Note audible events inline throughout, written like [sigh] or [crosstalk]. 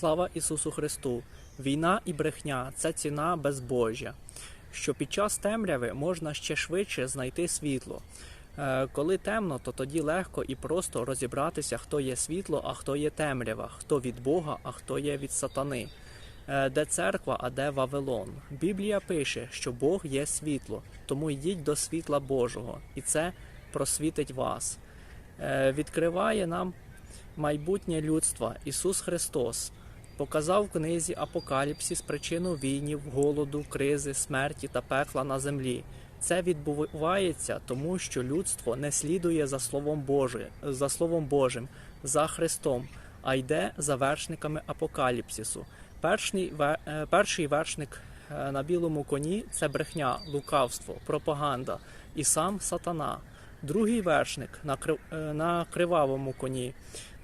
Слава Ісусу Христу! Війна і брехня це ціна безбожжя. Що під час темряви можна ще швидше знайти світло. Е, Коли темно, то тоді легко і просто розібратися, хто є світло, а хто є темрява, хто від Бога, а хто є від сатани. Е, Де церква, а де Вавилон. Біблія пише, що Бог є світло, тому йдіть до світла Божого, і це просвітить вас. Е, Відкриває нам майбутнє людства Ісус Христос показав в книзі Апокаліпсис причину війнів, голоду, кризи, смерті та пекла на землі. Це відбувається тому, що людство не слідує за Словом Божим, за Словом Божим, за Христом, а йде за вершниками апокаліпсису. Перший, е, перший вершник е, на білому коні це брехня, лукавство, пропаганда і сам сатана. Другий вершник на, е, на кривавому коні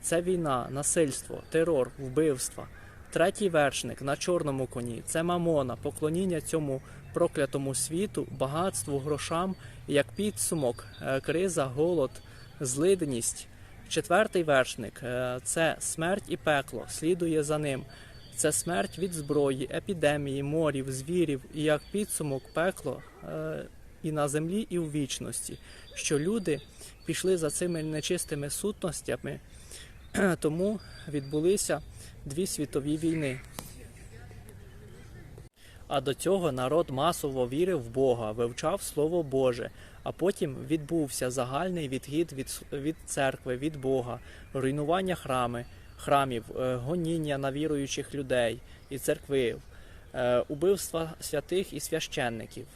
це війна, насильство, терор, вбивства. Третій вершник на чорному коні це мамона, поклоніння цьому проклятому світу, багатству, грошам, як підсумок, е, криза, голод, злидність. Четвертий вершник е, це смерть і пекло, слідує за ним. Це смерть від зброї, епідемії, морів, звірів, і як підсумок пекло е, і на землі, і в вічності. Що люди пішли за цими нечистими сутностями, [clears throat] тому відбулися дві світові війни. А до цього народ масово вірив в Бога, вивчав Слово Боже, а потім відбувся загальний відхід від, від церкви, від Бога, руйнування храми, храмів, е, гоніння на віруючих людей і церкви, е, убивства святих і священників.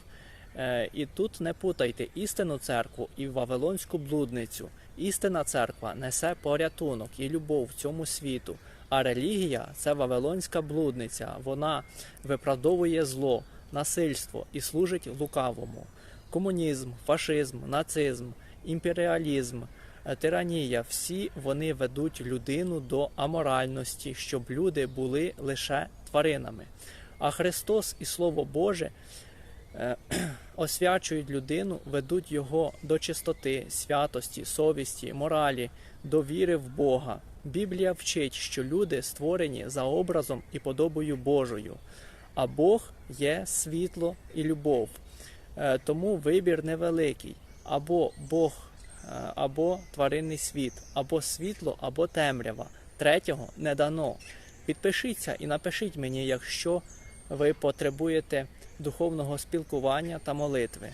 Е, І тут не путайте істинну церкву і Вавилонську блудницю. Істинна церква несе порятунок і любов цьому світу, а релігія це Вавилонська блудниця. Вона виправдовує зло, насильство і служить лукавому. Комунізм, фашизм, нацизм, імперіалізм, е, тиранія всі вони ведуть людину до аморальності, щоб люди були лише тваринами. А Христос і Слово Боже [clears throat] освячують людину, ведуть його до чистоти, святості, совісті, моралі, до віри в Бога. Біблія вчить, що люди створені за образом і подобою Божою, а Бог є світло і любов. Е, Тому вибір невеликий або Бог, е, або тваринний світ, або світло, або темрява. Третього не дано. Підпишіться і напишіть мені, якщо ви потребуєте духовного спілкування та молитви.